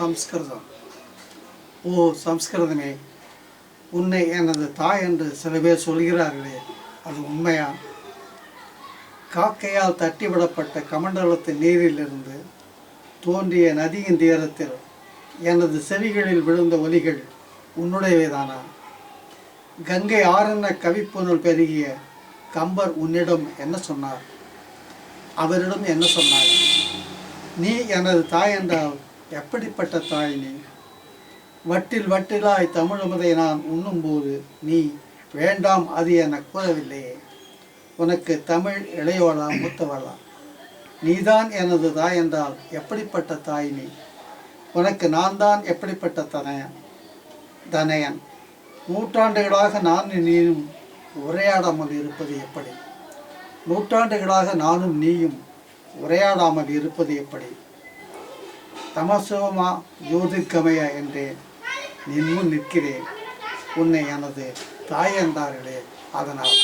சம்ஸ்கிருதம். ஓ சம்ஸ்கிருதமே. உன்னை எனது தாய் என்று சில பேர் சொல்கிறார்களே அது உண்மையா? காக்கையால் தட்டிவிடப்பட்ட கமண்டலத்து நீரிலிருந்து தோன்றிய நதியின் தீரத்தில் எனது செவிகளில் விழுந்த ஒலிகள் உன்னுடையவைதானா? கங்கை ஆறென்ன கவிப்புணல் பெருகிய கம்பர் உன்னிடம் என்ன சொன்னார்? அவரிடம் என்ன சொன்னார்? நீ எனது தாய் என்றால் எப்படிப்பட்ட தாய் நீ வட்டில் வட்டிலாய் தமிழமுதை நான் உண்ணும்போது நீ வேண்டாம் அது என கூறவில்லையே. உனக்கு தமிழ் இளையவளா மூத்தவளா? நீதான் எனது தாய் என்றால் எப்படிப்பட்ட தாய் நீ உனக்கு நான் தான் எப்படிப்பட்ட தனையன் தனையன்? நூற்றாண்டுகளாக நான் நீயும் உரையாடாமல் இருப்பது எப்படி? நூற்றாண்டுகளாக நானும் நீயும் உரையாடாமல் இருப்பது எப்படி? தமசோமா ஜோதிக்கமய என்றே நின் நிற்கிறேன். உன்னை எனது தாயந்தார்களே அதனால்